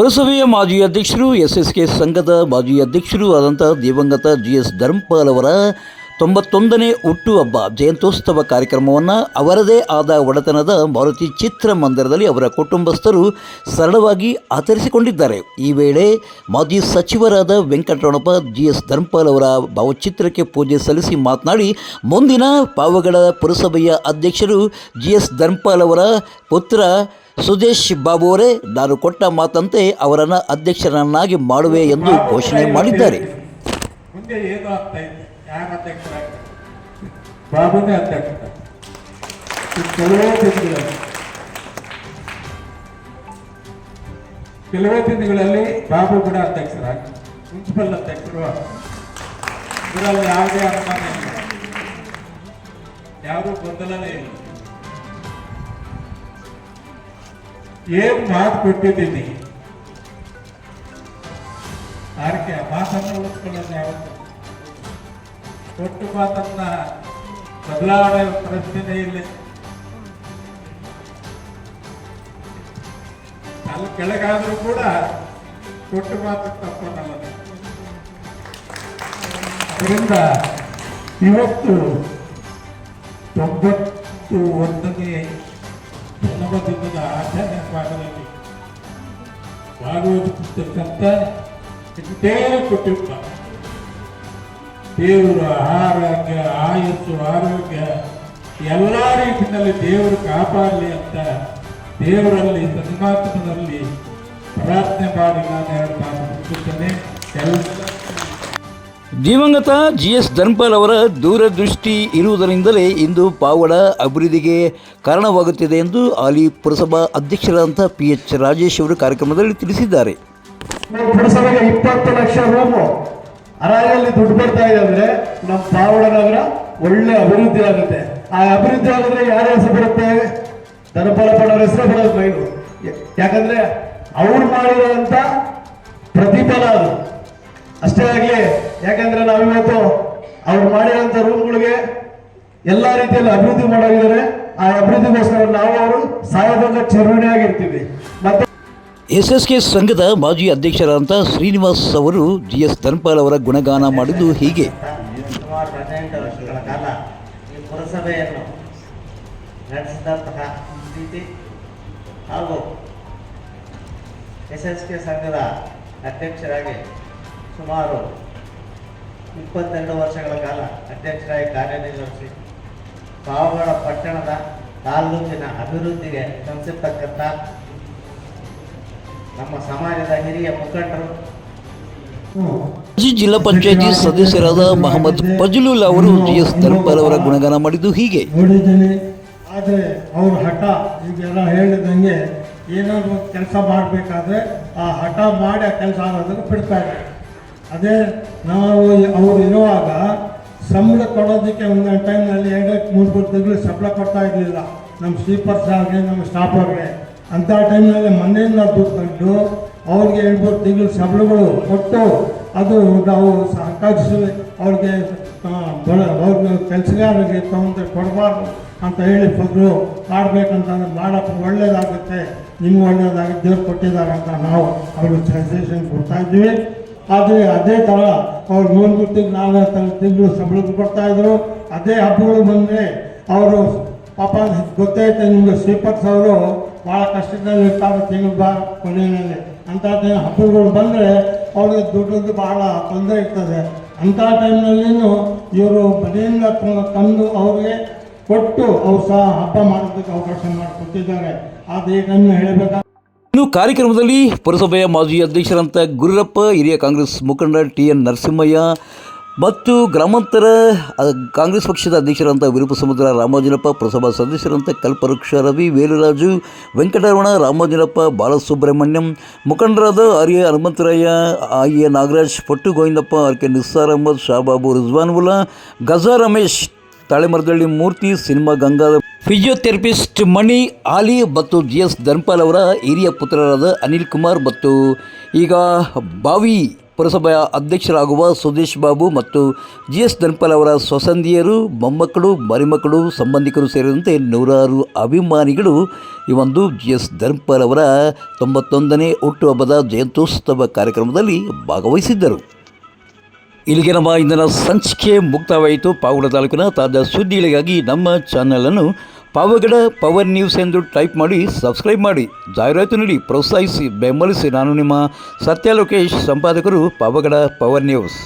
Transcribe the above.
ಪುರಸಭೆಯ ಮಾಜಿ ಅಧ್ಯಕ್ಷರು ಎಸ್ ಎಸ್ ಕೆ ಸಂಘದ ಮಾಜಿ ಅಧ್ಯಕ್ಷರು ಆದಂಥ ದಿವಂಗತ ಜಿ ಎಸ್ ಧರ್ಮಪಾಲ್ ಅವರ ತೊಂಬತ್ತೊಂದನೇ ಹುಟ್ಟುಹಬ್ಬ ಜಯಂತ್ಯೋತ್ಸವ ಕಾರ್ಯಕ್ರಮವನ್ನು ಅವರದೇ ಆದ ಒಡೆತನದ ಮಾರುತಿ ಚಿತ್ರಮಂದಿರದಲ್ಲಿ ಅವರ ಕುಟುಂಬಸ್ಥರು ಸರಳವಾಗಿ ಆಚರಿಸಿಕೊಂಡಿದ್ದಾರೆ. ಈ ವೇಳೆ ಮಾಜಿ ಸಚಿವರಾದ ವೆಂಕಟರಮಣಪ್ಪ ಜಿ ಎಸ್ ಧರ್ಮಪಾಲ್ ಅವರ ಭಾವಚಿತ್ರಕ್ಕೆ ಪೂಜೆ ಸಲ್ಲಿಸಿ ಮಾತನಾಡಿ, ಮುಂದಿನ ಪಾವಗಡ ಪುರಸಭೆಯ ಅಧ್ಯಕ್ಷರು ಜಿ ಎಸ್ ಧರ್ಮಪಾಲ್ ಅವರ ಪುತ್ರ ಸುದೇಶ್ ಬಾಬು ಅವರೇ, ನಾನು ಕೊಟ್ಟ ಮಾತಂತೆ ಅವರನ್ನು ಅಧ್ಯಕ್ಷರನ್ನಾಗಿ ಮಾಡುವೆ ಎಂದು ಘೋಷಣೆ ಮಾಡಿದ್ದಾರೆ. ಕೆಲವೇ ದಿನಗಳಲ್ಲಿ ಬಾಬು ಕೂಡ ಅಧ್ಯಕ್ಷರಾಗಿ, ಮುನ್ಸಿಪಲ್ ಅಧ್ಯಕ್ಷರು ಇದರಲ್ಲಿ ಯಾವುದೇ ಅನುಮಾನ ಇಲ್ಲ. ಯಾವುದೂ ಗೊಂದಲನೇ ಇಲ್ಲ. ಏನ್ ಮಾತು ಕೊಟ್ಟಿದ್ದೀನಿ? ಆರ್ಕೆ ಮಾತನ್ನು ಉಳಿಸ್ಕೊಳ್ಳೋದು ಯಾವತ್ತು? ಕೊಟ್ಟು ಮಾತನ್ನ ಬದಲಾವಣೆ ಪ್ರಶ್ನೆ ಇಲ್ಲ. ಅಲ್ಲಿ ಕೆಳಗಾದ್ರೂ ಕೂಡ ಕೊಟ್ಟು ಮಾತು ತಪ್ಪನ್ನಲ್ಲ ಅದರಿಂದ ಇವತ್ತು ತೊಂಬತ್ತು ಒಂದನೇ ಜನ್ಮದಿನದ ಆಚರಣೆ ಭಾಗದಲ್ಲಿ ಭಾಗವಹಿಸತಕ್ಕಂಥ ಇಷ್ಟೇ ಕುಟುಂಬ ದೇವರ ಆರೋಗ್ಯ ಆಯಸ್ಸು ಆರೋಗ್ಯ ಎಲ್ಲ ರೀತಿಯಲ್ಲಿ ದೇವರು ಕಾಪಾಡಲಿ ಅಂತ ದೇವರಲ್ಲಿ ಸನ್ಮಾತ್ಮದಲ್ಲಿ ಪ್ರಾರ್ಥನೆ ಮಾಡಿ ನಾನು ಎಲ್ಲ ದಿವಂಗತ ಜಿ ಎಸ್ ಧರ್ಮಪಾಲ್ ಅವರ ದೂರದೃಷ್ಟಿ ಇರುವುದರಿಂದಲೇ ಇಂದು ಪಾವಡ ಅಭಿವೃದ್ಧಿಗೆ ಕಾರಣವಾಗುತ್ತಿದೆ ಎಂದು ಹಾಲಿ ಪುರಸಭಾ ಅಧ್ಯಕ್ಷರಾದಂಥ ಪಿ ಎಚ್ ರಾಜೇಶ್ ಅವರು ಕಾರ್ಯಕ್ರಮದಲ್ಲಿ ತಿಳಿಸಿದ್ದಾರೆ. ಪುರಸಭೆಗೆ ಇಪ್ಪತ್ತು ಲಕ್ಷ ರೂಮು ಅರಾಯಲ್ಲಿ ದುಡ್ಡು ಬರ್ತಾ ಇದೆ ಅಂದ್ರೆ ನಮ್ಮ ಪಾವಡ ನಗರ ಒಳ್ಳೆ ಅಭಿವೃದ್ಧಿ ಆಗುತ್ತೆ. ಆ ಅಭಿವೃದ್ಧಿ ಆಗಿದ್ರೆ ಯಾರ ಹೆಸರು ಬರುತ್ತೆ? ಧನಪಾಲಪ್ಪನವ್ರ ಹೆಸರು ಬರೋದು ಮೈನು ಯಾಕಂದ್ರೆ ಅವ್ರು ಮಾಡಿರೋ ಪ್ರತಿಫಲ ಅದು. ಅಷ್ಟೇ ಆಗಲಿ ಯಾಕಂದ್ರೆ ನಾವಿವತ್ತು ಅವ್ರು ಮಾಡಿರೋಂಥ ರೂಮ್ಗಳಿಗೆ ಎಲ್ಲ ರೀತಿಯಲ್ಲಿ ಅಭಿವೃದ್ಧಿ ಮಾಡೋಗಿದ್ದಾರೆ ಆ ಅಭಿವೃದ್ಧಿಗೋಸ್ಕರ ನಾವು ಅವರು ಸಾಯೋದಾಗ ಚಿರುಣಿಯಾಗಿರ್ತೀವಿ ಮತ್ತೆ ಎಸ್ ಎಸ್ ಕೆ ಸಂಘದ ಮಾಜಿ ಅಧ್ಯಕ್ಷರಾದಂಥ ಶ್ರೀನಿವಾಸ್ ಅವರು ಜಿ ಎಸ್ ಧನ್ಪಾಲ್ ಅವರ ಗುಣಗಾನ ಮಾಡಿದ್ದು ಹೀಗೆ. ಸುಮಾರು ಹದಿನೆಂಟು ವರ್ಷಗಳ ಕಾಲ ಈ ಪುರಸಭೆಯನ್ನು ನಡೆಸಿದಂತಹ ರೀತಿ ಹಾಗೂ ಎಸ್ ಎಸ್ ಕೆ ಸಂಘದ ಅಧ್ಯಕ್ಷರಾಗಿ ಸುಮಾರು ಇಪ್ಪತ್ತೆರಡು ವರ್ಷಗಳ ಕಾಲ ಅಧ್ಯಕ್ಷರಾಗಿ ಕಾರ್ಯನಿರ್ವಹಿಸಿ ಪಾವಗಡ ಪಟ್ಟಣದ ತಾಲೂಕಿನ ಅಭಿವೃದ್ಧಿಗೆ ಶ್ರಮಿಸಿರ್ತಕ್ಕಂಥ ನಮ್ಮ ಸಮಾಜದ ಹಿರಿಯ ಮುಖಂಡರು. ಮಾಜಿ ಜಿಲ್ಲಾ ಪಂಚಾಯತಿ ಸದಸ್ಯರಾದ ಮಹಮ್ಮದ್ ಫಜಲುಲ್ ಅವರು ಜಿ ಎಸ್ ಧರ್ಮಪಾಲ್ ಅವರ ಗುಣಗಾನ ಮಾಡಿದ್ದು ಹೀಗೆ. ನೋಡಿದ್ದೀನಿ ಆದರೆ ಅವ್ರ ಹಠ ಈಗೆಲ್ಲ ಹೇಳಿದಂಗೆ ಏನಾದರೂ ಕೆಲಸ ಮಾಡಬೇಕಾದ್ರೆ ಆ ಹಠ ಮಾಡಿ ಆ ಕೆಲಸ ಆಗೋದನ್ನು ಬಿಡ್ತಾರೆ ಅದೇ ನಾವು ಅವ್ರು ಇರುವಾಗ ಸಂಬಳ ಕೊಡೋದಕ್ಕೆ ಒಂದೊಂದು ಟೈಮ್ನಲ್ಲಿ ಎರಡು, ಮೂರು ಮೂರು ತಿಂಗಳು ಸಂಬಳ ಕೊಡ್ತಾ ಇರಲಿಲ್ಲ. ನಮ್ಮ ಸ್ಲೀಪರ್ಸ್ ಆಗಲಿ ನಮ್ಮ ಸ್ಟಾಫ್ ಆಗಲಿ. ಅಂಥ ಟೈಮ್ನಲ್ಲಿ ಮನೆಯಿಂದ ದುಡ್ಡು ಅವ್ರಿಗೆ ಎರಡು, ಮೂರು ತಿಂಗಳು ಸಂಬಳಗಳು ಕೊಟ್ಟು ಅದು ನಾವು ಸಹಕರಿಸಿ ಅವ್ರಿಗೆ ಅವ್ರಿಗೆ ಕೆಲಸಗಾರರಿಗೆ ತೊಗೊಂಡು ಕೊಡಬಾರ್ದು ಅಂತ ಹೇಳಿ ಫಸ್ಲು ಮಾಡಬೇಕಂತಂದ್ರೆ ಮಾಡಪ್ಪ, ಒಳ್ಳೇದಾಗುತ್ತೆ. ನಿಮ್ಗೆ ಒಳ್ಳೇದಾಗುತ್ತೆ, ದೇವ್ರು ಕೊಟ್ಟಿದ್ದಾರೆ ಅಂತ ನಾವು ಅವ್ರಿಗೆ ಸಜೆಷನ್ ಕೊಡ್ತಾ ಇದ್ದೀವಿ. ಆದರೆ ಅದೇ ಥರ ಅವ್ರು ಮೂರು ತಿಂಗಳು, ನಾಲ್ಕು ತಿಂಗಳು ಸಂಬಳ ಕೊಡ್ತಾ ಇದ್ರು. ಅದೇ ಹಬ್ಬಗಳು ಬಂದರೆ ಅವರು ಪಾಪ ಗೊತ್ತಾಯ್ತು, ನಿಮಗೆ ಶ್ರೀಪತ್ ಅವರು ಭಾಳ ಕಷ್ಟದಲ್ಲಿ ಇರ್ತಾರೆ ತಿಂಗಳು ಬಾ ಕೊನೆಯಲ್ಲಿ. ಅಂಥ ಟೈಮ್ ಹಬ್ಬಗಳು ಬಂದರೆ ಅವ್ರಿಗೆ ದುಡ್ಡದ್ದು ಭಾಳ ತೊಂದರೆ ಇರ್ತದೆ. ಅಂಥ ಟೈಮ್ನಲ್ಲಿನೂ ಇವರು ಮನೆಯಿಂದ ತಂದು ಅವ್ರಿಗೆ ಕೊಟ್ಟು ಅವ್ರು ಸಹ ಹಬ್ಬ ಮಾಡೋದಕ್ಕೆ ಅವಕಾಶ ಮಾಡಿಕೊಟ್ಟಿದ್ದಾರೆ. ಅದು ಈಗ ಹೇಳಬೇಕಾದ್ರೆ ಇನ್ನು ಕಾರ್ಯಕ್ರಮದಲ್ಲಿ ಪುರಸಭೆಯ ಮಾಜಿ ಅಧ್ಯಕ್ಷರಂತ ಗುರುರಪ್ಪ, ಹಿರಿಯ ಕಾಂಗ್ರೆಸ್ ಮುಖಂಡ ಟಿ ಎನ್ ನರಸಿಂಹಯ್ಯ ಮತ್ತು ಗ್ರಾಮಾಂತರ ಕಾಂಗ್ರೆಸ್ ಪಕ್ಷದ ಅಧ್ಯಕ್ಷರಂತ ವಿರೂಪ ಸಮುದ್ರ ರಾಮಾಜಿನಪ್ಪ, ಪುರಸಭಾ ಸದಸ್ಯರಂತ ಕಲ್ಪವೃಕ್ಷ ರವಿ, ವೇಲುರಾಜು, ವೆಂಕಟರಮಣ, ರಾಮಾಜಿನಪ್ಪ, ಬಾಲಸುಬ್ರಹ್ಮಣ್ಯಂ, ಮುಖಂಡರಾದ Arya Hanumantharaya R A Nagaraj, Pattu Govindappa R K Nissar Ahmed, Shababu Rizwanulla Gaja Ramesh Talemaradalli Murthy, cinema Gangadhar physiotherapist Mani Ali ಮತ್ತು ಜಿ ಎಸ್ ಧರ್ಮಪಾಲ್ ಅವರ ಹಿರಿಯ ಪುತ್ರರಾದ ಅನಿಲ್ ಕುಮಾರ್ ಮತ್ತು ಈಗ ಬಾವಿ ಪುರಸಭೆಯ ಅಧ್ಯಕ್ಷರಾಗುವ ಸುದೇಶ್ ಬಾಬು ಮತ್ತು ಜಿ ಎಸ್ ಧನ್ಪಾಲ್ ಅವರ ಸ್ವಸಂದಿಯರು, ಮೊಮ್ಮಕ್ಕಳು, ಮರಿಮಕ್ಕಳು, ಸಂಬಂಧಿಕರು ಸೇರಿದಂತೆ ನೂರಾರು ಅಭಿಮಾನಿಗಳು ಈ ಒಂದು ಜಿ ಎಸ್ ಧನ್ಪಾಲ್ ಅವರ ತೊಂಬತ್ತೊಂದನೇ ಹುಟ್ಟುಹಬ್ಬದ ಜಯಂತ್ಯೋತ್ಸವ ಕಾರ್ಯಕ್ರಮದಲ್ಲಿ ಭಾಗವಹಿಸಿದ್ದರು. ಇಲ್ಲಿಗೆ ನಮ್ಮ ಇಂದಿನ ಸಂಚಿಕೆ ಮುಕ್ತವಾಯಿತು ಪಾವಗಡ ತಾಲೂಕಿನ ತಾಜಾ ಸುದ್ದಿಗಳಿಗಾಗಿ ನಮ್ಮ ಚಾನಲನ್ನು ಪಾವಗಡ ಪವರ್ ನ್ಯೂಸ್ ಎಂದು ಟೈಪ್ ಮಾಡಿ, ಸಬ್ಸ್ಕ್ರೈಬ್ ಮಾಡಿ. ಜಾಹೀರಾತು ನೀಡಿ ಪ್ರೋತ್ಸಾಹಿಸಿ ಬೆಂಬಲಿಸಿ ನಾನು ನಿಮ್ಮ ಸತ್ಯ ಲೋಕೇಶ್ ಸಂಪಾದಕರು ಪಾವಗಡ ಪವರ್ ನ್ಯೂಸ್.